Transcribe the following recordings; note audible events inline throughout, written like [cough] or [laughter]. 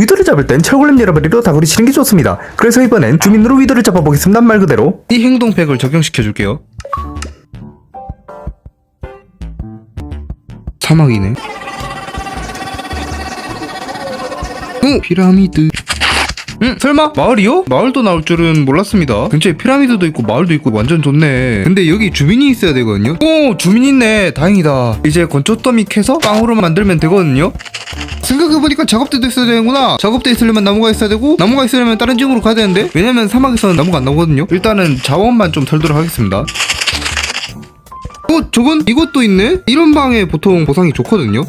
위도를 잡을 땐 철골렘 여러버리로 다구리 치는 게 좋습니다. 그래서 이번엔 주민으로 위도를 잡아보겠습니다. 말 그대로. 이 행동팩을 적용시켜 줄게요. 사막이네. 응, 피라미드. 응, 설마 마을이요? 마을도 나올 줄은 몰랐습니다. 근처에 피라미드도 있고 마을도 있고 완전 좋네. 근데 여기 주민이 있어야 되거든요. 오, 주민 있네. 다행이다. 이제 건초더미 캐서 빵으로 만들면 되거든요. 생각해보니까 작업대도 있어야 되는구나. 작업대 있으려면 나무가 있어야 되고 나무가 있으려면 다른 지역으로 가야 되는데 왜냐면 사막에서는 나무가 안 나오거든요. 일단은 자원만 좀 털도록 하겠습니다. 어, 저건 이것도 있네? 이런 방에 보통 보상이 좋거든요.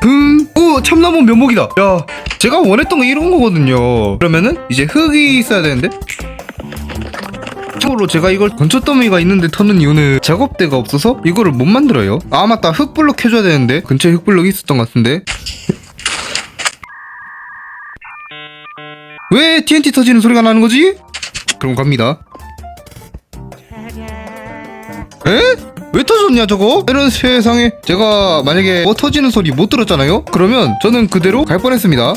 금, 오, 참나무 묘목이다. 야, 제가 원했던 거 이런 거거든요. 그러면은 이제 흙이 있어야 되는데. 참고로 제가 이걸 건초 더미가 있는데 터는 이유는 작업대가 없어서 이거를 못 만들어요. 아 맞다 흙블럭 해줘야 되는데 근처에 흙블럭이 있었던 것 같은데. 왜 TNT 터지는 소리가 나는 거지? 그럼 갑니다. 에? 왜 터졌냐 저거? 이런 세상에 제가 만약에 뭐 터지는 소리 못 들었잖아요? 그러면 저는 그대로 갈 뻔했습니다.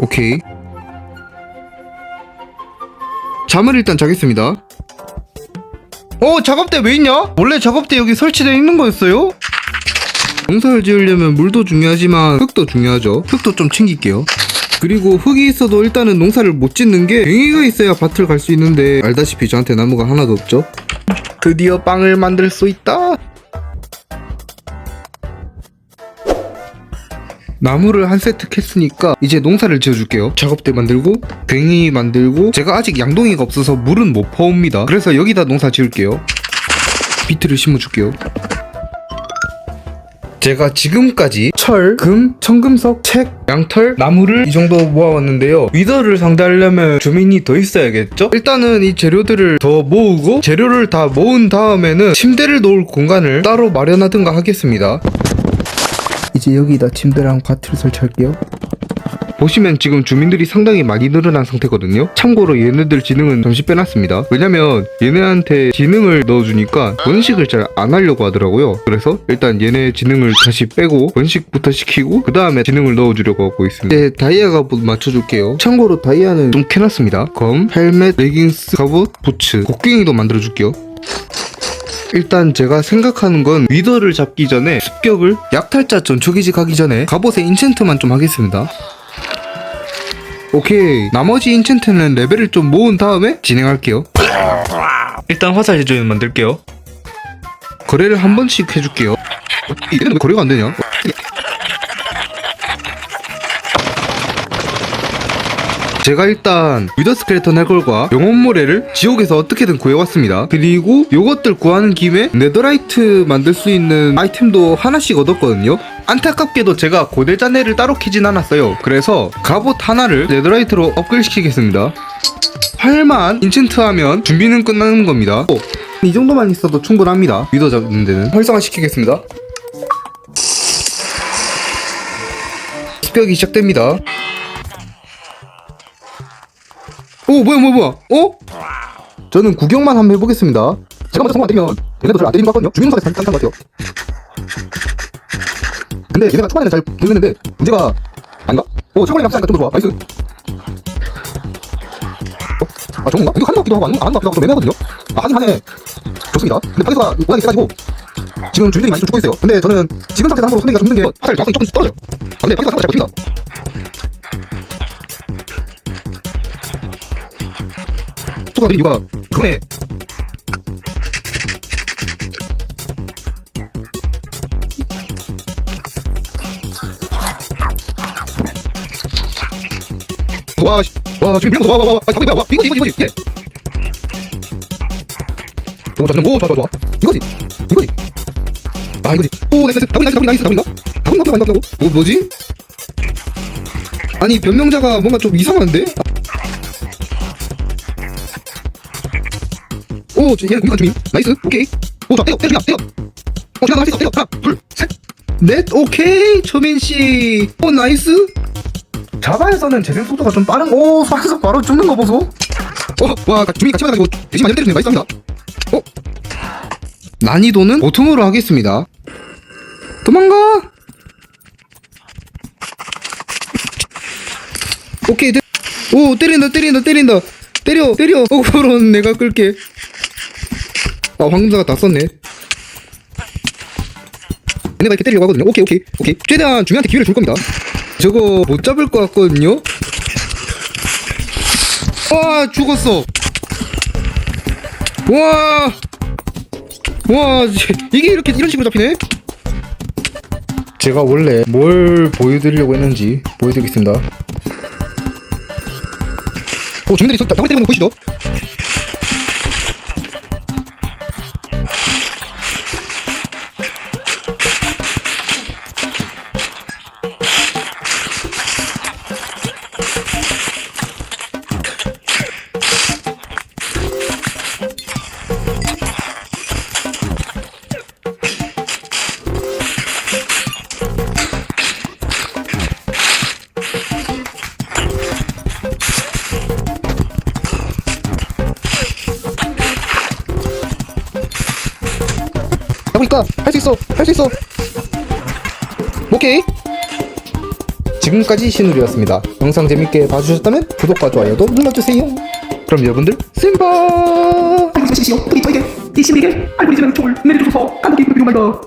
오케이. 잠을 일단 자겠습니다. 어 작업대 왜 있냐? 원래 작업대 여기 설치되어 있는 거였어요? 농사를 지으려면 물도 중요하지만 흙도 중요하죠. 흙도 좀 챙길게요. 그리고 흙이 있어도 일단은 농사를 못 짓는 게 뱅이가 있어야 밭을 갈 수 있는데 알다시피 저한테 나무가 하나도 없죠. 드디어 빵을 만들 수 있다. 나무를 한 세트 캤으니까 이제 농사를 지어줄게요. 작업대 만들고 뱅이 만들고 제가 아직 양동이가 없어서 물은 못 퍼옵니다. 그래서 여기다 농사 지을게요. 비트를 심어줄게요. 제가 지금까지 철, 금, 청금석, 책, 양털, 나무를 이 정도 모아왔는데요. 위더를 상대하려면 주민이 더 있어야겠죠? 일단은 이 재료들을 더 모으고 재료를 다 모은 다음에는 침대를 놓을 공간을 따로 마련하든가 하겠습니다. 이제 여기다 침대랑 밭을 설치할게요. 보시면 지금 주민들이 상당히 많이 늘어난 상태거든요. 참고로 얘네들 지능은 잠시 빼놨습니다. 왜냐면 얘네한테 지능을 넣어주니까 번식을 잘 안 하려고 하더라고요. 그래서 일단 얘네 지능을 다시 빼고 번식부터 시키고 그 다음에 지능을 넣어주려고 하고 있습니다. 이제 다이아 갑옷 맞춰줄게요. 참고로 다이아는 좀 캐놨습니다. 검, 헬멧, 레깅스, 갑옷, 부츠, 곡괭이도 만들어줄게요. 일단 제가 생각하는 건 위더를 잡기 전에 습격을 약탈자 전초기지 가기 전에 갑옷에 인챈트만 좀 하겠습니다. 오케이 나머지 인챈트는 레벨을 좀 모은 다음에 진행할게요. 일단 화살 제조는 만들게요. 거래를 한 번씩 해줄게요. 얘는 왜 거래가 안 되냐? 제가 일단 위더 스켈레톤 해골과 영혼 모래를 지옥에서 어떻게든 구해왔습니다. 그리고 요것들 구하는 김에 네더라이트 만들 수 있는 아이템도 하나씩 얻었거든요. 안타깝게도 제가 고대 잔해를 따로 키진 않았어요. 그래서 갑옷 하나를 네더라이트로 업글 시키겠습니다. 8만 인챈트하면 준비는 끝나는 겁니다. 오, 이 정도만 있어도 충분합니다. 위더 잡는 데는 활성화 시키겠습니다. 습격이 시작됩니다. 오 뭐야 뭐야 뭐야. 어? 저는 구경만 한번 해보겠습니다. 제가 먼저 성공 안 되면 얘네도 잘안 때리는 것 같거든요. 주민사에서 단단한 것 같아요. 근데 얘네가 초반에는 잘 돌렸는데 문제가 아닌가? 오 최고의 약사니까 좀더 좋아. 나이스. 어? 아 좋은가? 이거 하는 것 같기도 하고 안 하는 것 같기도 하고 좀 애매하거든요? 아 하긴 하네. 좋습니다. 근데 파괴수가 워낙에 세가지고 지금 주민들이 많이 좀 죽고 있어요. 근데 저는 지금 상태에서 함부로 손대기가 죽는 게 사실 정확성이 조금 떨어져요. 아, 근데 파괴수가 상당히 잘 버틴다 수업이 이유가 그거네. 와, 씨. 와, 지금 이런 거 와, 와, 와, 잡고 있야 와, 이거지, 이거지, 이거지. 예. 오, 잠깐, 오, 좋아, 좋아, 좋아. 이거지, 이거지. 아, 이거지. 오, 나이스, 나이스, 잡고 있나, 잡고 있나, 잡고 있나, 잡고 있나, 잡고 있나, 잡고 있나, 오, 뭐지? 아니 변명자가 뭔가 좀 이상한데? 오, 저, 얘는 공격한 주민. 나이스, 오케이. 오, 자, 때려, 때려, 때려. 어, 제가 나갈 수 있어, 때려. 하나, 둘, 셋, 넷, 오케이. 초민 씨. 오, 나이스. 자바에서는 재생 속도가 좀 빠른 오 사에서 바로 죽는 거 보소 어, 와 주민이 같이 만나가지고 대신 많이 때리는 나이스합니다 어? 난이도는 보통으로 하겠습니다 도망가 오케이 때... 오 때린다 때린다 때린다 때려 때려 어 [laughs] 그럼 내가 끌게 아 황금사가 다 썼네. 얘네가 이렇게 때리려고 하거든요. 오케이 오케이 오케이. 최대한 중요한테 기회를 줄 겁니다. 저거 못 잡을 것 같거든요. 와 죽었어. 와 와, 이게 이렇게 이런 식으로 잡히네? 제가 원래 뭘 보여드리려고 했는지 보여드리겠습니다. 오, 주민들이 저 나무 때리는 거 보이시죠? 해보니까 할수 있어, 할 수 있어. 오케이. 지금까지 신우리였습니다. 영상 재밌게 봐주셨다면 구독과 좋아요도 눌러주세요. 그럼 여러분들 쌤바. 시시오 우리 저에게 이 시민에게 알고리즘의 총을 내려주소서 감독이 필요 말다